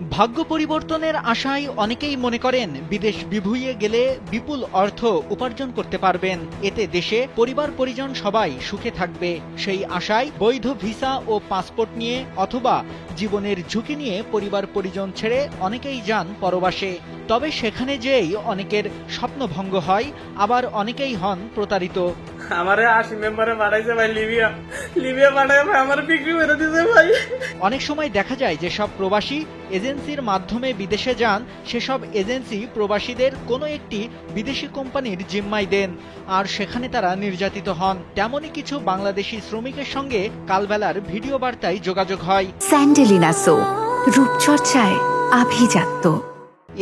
ভাগ্য পরিবর্তনের আশায় অনেকেই মনে করেন বিদেশ বিভুঁইয়ে গেলে বিপুল অর্থ উপার্জন করতে পারবেন। এতে দেশে পরিবার পরিজন সবাই সুখে থাকবে। সেই আশায় বৈধ ভিসা ও পাসপোর্ট নিয়ে অথবা জীবনের ঝুঁকি নিয়ে পরিবার পরিজন ছেড়ে অনেকেই যান পরবাসে। তবে সেখানে যেই অনেকের স্বপ্নভঙ্গ হয়, আবার অনেকেই হন প্রতারিত। আমারে আশি মেম্বারে পাঠাইছে ভাই লিবিয়া। লিবিয়া পাঠাই ভাই আমার বিক্রি করে দিছে ভাই। অনেক সময় দেখা যায় যে সব প্রবাসী এজেন্সির মাধ্যমে বিদেশে যান সেসব এজেন্সি প্রবাসীদের কোনো একটি বিদেশি কোম্পানির জিম্মায় দেন আর সেখানে তারা নির্যাতিত হন। তেমনই কিছু বাংলাদেশি শ্রমিকের সঙ্গে কালবেলার ভিডিও বার্তায় যোগাযোগ হয়। স্যান্ডেলিনা সো রূপচর্চায় আভিজাত্য।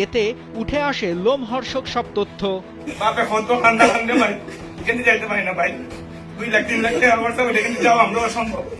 এতে উঠে আসে লোমহর্ষক সব তথ্য। বাপ তো ঠান্ডা ঠান্ডা এখানে যাইতে পারি না ভাই।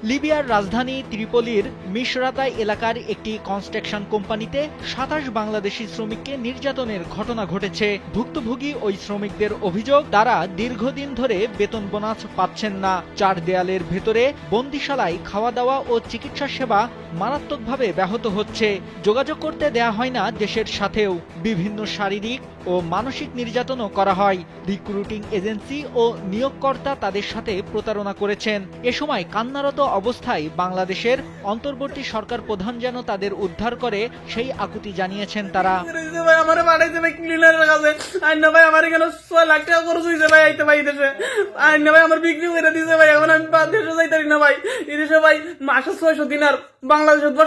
লিবিয়ার রাজধানী ত্রিপলির মিশরাতাই এলাকার একটি কনস্ট্রাকশন কোম্পানিতে সাতাশ বাংলাদেশি শ্রমিককে নির্যাতনের ঘটনা ঘটেছে। ভুক্তভোগী ওই শ্রমিকদের অভিযোগ, তারা দীর্ঘদিন ধরে বেতন বোনাস পাচ্ছেন না। চার দেয়ালের ভেতরে বন্দিশালায় খাওয়া দাওয়া ও চিকিৎসা সেবা মারাত্মকভাবে ব্যাহত হচ্ছে। যোগাযোগ করতে দেয়া হয় না দেশের সাথেও। বিভিন্ন শারীরিক ও মানসিক নির্যাতনও করা হয়। রিক্রুটিং এজেন্সি ও নিয়োগকর্তা তাদের সাথে প্রতারণা করেছেন। এ সময় কান্নারত অবস্থায় বাংলাদেশের অন্তর্বর্তী সরকার প্রধান যেন তাদের উদ্ধার করে, সেই আকুতি জানিয়েছেন তারা। মাসে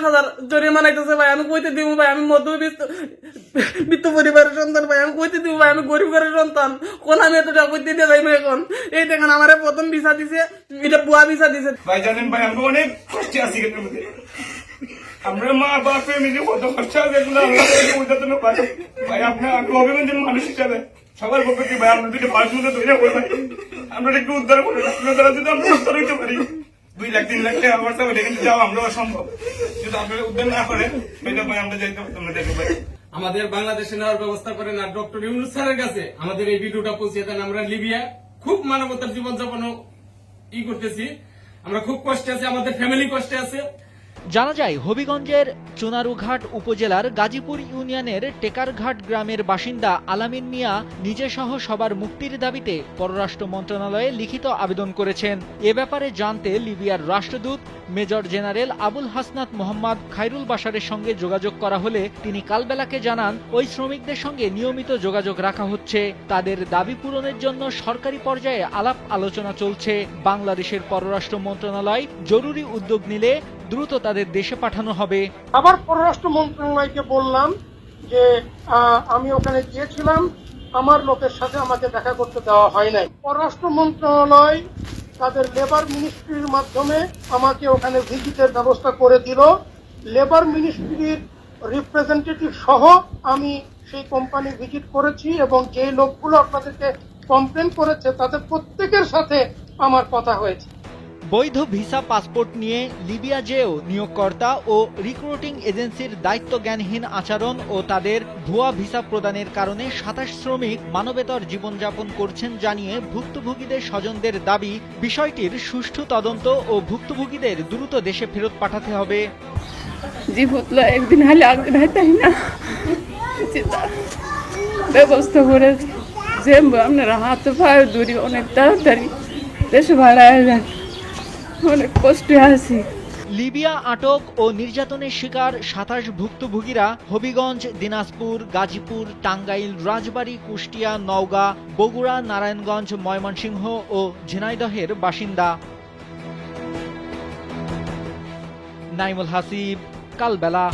হাজার জরিমানা নাইতেছে ভাই। আমি কইতে ভাই, আমি মধ্যবিত্ত বিত্ত পরিবারের সন্তান ভাই আমি কইতে দিব আমি গরিব ঘরের সন্তান। কোন আমি এত টাকা কইতে দিয়ে যাইবো এখন? এই দেখেন, আমারে প্রথম ভিসা দিছে, এটা বুয়া ভিসা দিছে। ভাই, জানেন ভাই, আমরা অনেক কষ্টে আছি আমরা আমরা আমরা করে আমরা একটু উদ্ধার করে আপনার আমরা উদ্ধার হইতে পারি। দুই লাখ, তিন লাখ টাকা করে এখানে যাওয়া আমরা অসম্ভব। যদি আপনারা উদ্ধার না করেন সেটা আমরা যাইতে পারতাম দেখো ভাই। আমাদের বাংলাদেশে নেওয়ার ব্যবস্থা করেন আর ডক্টর ইউনুস স্যারের কাছে আমাদের এই ভিডিওটা পৌঁছে দেন। আমরা লিবিয়া খুব মানবতার জীবনযাপন ই করতেছি। আমরা খুব কষ্টে আছি, আমাদের ফ্যামিলি কষ্টে আছে। জানা যায়, হবিগঞ্জের চুনারুঘাট উপজেলার গাজীপুর ইউনিয়নের টেকারঘাট গ্রামের বাসিন্দা আলামিন মিয়া নিজে সহ সবার মুক্তির দাবিতে পররাষ্ট্র মন্ত্রণালয়ে লিখিত আবেদন করেছেন। এ ব্যাপারে জানতে লিবিয়ার রাষ্ট্রদূত মেজর জেনারেল আবুল হাসনাত মোহাম্মদ খাইরুল বাশারের সঙ্গে যোগাযোগ করা হলে তিনি কালবেলাকে জানান, ওই শ্রমিকদের সঙ্গে নিয়মিত যোগাযোগ রাখা হচ্ছে। তাদের দাবি পূরণের জন্য সরকারি পর্যায়ে আলাপ আলোচনা চলছে। বাংলাদেশের পররাষ্ট্র মন্ত্রণালয় জরুরি উদ্যোগ নিলে দ্রুত তাদের দেশে পাঠানো হবে। আবার পররাষ্ট্র মন্ত্রণালয়কে বললাম যে আমি ওখানে গিয়েছিলাম, আমার লোকের সাথে আমাকে দেখা করতে দেওয়া হয় নাই। পররাষ্ট্র মন্ত্রণালয় তাদের লেবার মিনিস্ট্রির মাধ্যমে আমাকে ওখানে ভিজিটের ব্যবস্থা করে দিল। লেবার মিনিস্ট্রির রিপ্রেজেন্টেটিভ সহ আমি সেই কোম্পানি ভিজিট করেছি এবং যে লোকগুলো আপনাদেরকে কমপ্লেন করেছে, তাদের প্রত্যেকের সাথে আমার কথা হয়েছে। বৈধ ভিসা পাসপোর্ট নিয়ে লিবিয়া যেও নিয়োগকর্তা ও রিক্রুটিং এজেন্সির দায়িত্ব জ্ঞানহীন আচরণ ও তাদের ভুয়া ভিসা প্রদানের কারণে সাতাশ শ্রমিক মানবেতর জীবনযাপন করছেন জানিয়ে ভুক্তভোগীদের স্বজনদের দাবি, বিষয়টির সুষ্ঠু তদন্ত ও ভুক্তভোগীদের দ্রুত দেশে ফেরত পাঠাতে হবে। একদিন হলে একদিন হাইতাই না। ব্যবস্থা করে অনেক তাড়াতাড়ি দেশে অনেক কষ্টে আছি। লিবিয়া আটক ও নির্যাতনের শিকার সাতাশ ভুক্তভোগীরা হবিগঞ্জ, দিনাজপুর, গাজীপুর, টাঙ্গাইল, রাজবাড়ী, কুষ্টিয়া, নওগাঁ, বগুড়া, নারায়ণগঞ্জ, ময়মনসিংহ ও ঝিনাইদহের বাসিন্দা। নাইমুল হাসিব, কালবেলা।